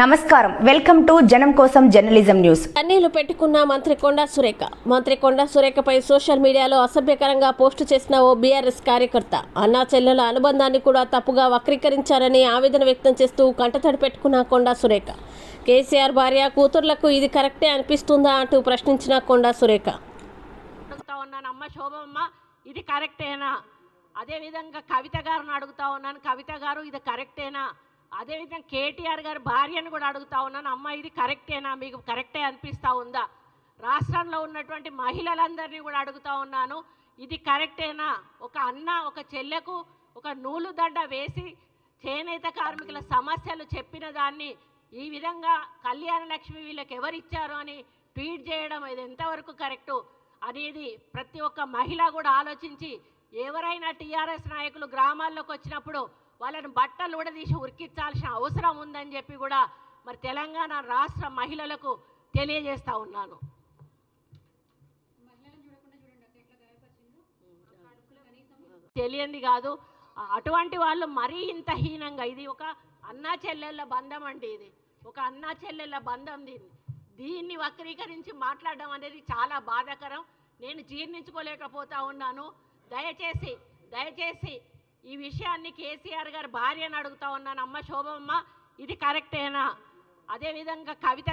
నమస్కారం. Welcome to జనం కోసం జర్నలిజం న్యూస్. కన్నీళ్ళు పెట్టుకున్న మంత్రి కొండా సురేఖ. మంత్రి కొండా సురేఖపై సోషల్ మీడియాలో అసభ్యకరంగా పోస్టు చేసిన ఓ బీఆర్ఎస్ కార్యకర్త. అన్నా చెల్లెల అనుబంధాన్ని కూడా తప్పుగా వక్రీకరించారని ఆవేదన వ్యక్తం చేస్తూ కంటతడి పెట్టుకున్న కొండా సురేఖ. కేసీఆర్ భార్య కూతుర్లకు ఇది కరెక్టే అనిపిస్తుందా అంటూ ప్రశ్నించిన కొండా సురేఖ. అడుగుతా ఉన్నాను అమ్మ శోభమ్మ ఇది కరెక్టేనా? అదేవిధంగా కవిత గారిని అడుగుతా ఉన్నాను కవిత గారు ఇది కరెక్టేనా? అదేవిధంగా కేటీఆర్ గారి భార్యను కూడా అడుగుతా ఉన్నాను. అమ్మ ఇది కరెక్టేనా? మీకు కరెక్టే అనిపిస్తూ ఉందా? రాష్ట్రంలో ఉన్నటువంటి మహిళలందరినీ కూడా అడుగుతా ఉన్నాను. ఇది కరెక్టేనా? ఒక అన్న ఒక చెల్లెకు ఒక నూలు దండ వేసి చేనేత కార్మికుల సమస్యలు చెప్పిన దాన్ని ఈ విధంగా కళ్యాణ లక్ష్మి వీళ్ళకి ఎవరు ఇచ్చారు అని ట్వీట్ చేయడం ఇది ఎంతవరకు కరెక్టు? అనేది ప్రతి ఒక్క మహిళ కూడా ఆలోచించి ఎవరైనా టీఆర్ఎస్ నాయకులు గ్రామాల్లోకి వచ్చినప్పుడు వాళ్ళని బట్టలు కూడా తీసి ఉరికించాల్సిన అవసరం ఉందని చెప్పి కూడా మరి తెలంగాణ రాష్ట్ర మహిళలకు తెలియజేస్తా ఉన్నాను. తెలియంది కాదు. అటువంటి వాళ్ళు మరీ ఇంత హీనంగా ఇది ఒక అన్నా చెల్లెళ్ళ బంధం అండి ఇది. ఒక అన్నా చెల్లెళ్ళ బంధం దీన్ని. దీన్ని వక్రీకరించి మాట్లాడడం అనేది చాలా బాధాకరం. నేను జీర్ణించుకోలేకపోతా ఉన్నాను. దయచేసి దయచేసి ఈ విషయాన్ని కేసీఆర్ గారి భార్యను అడుగుతా ఉన్నాను. అమ్మ శోభమ్మ ఇది కరెక్టేనా? అదేవిధంగా కవిత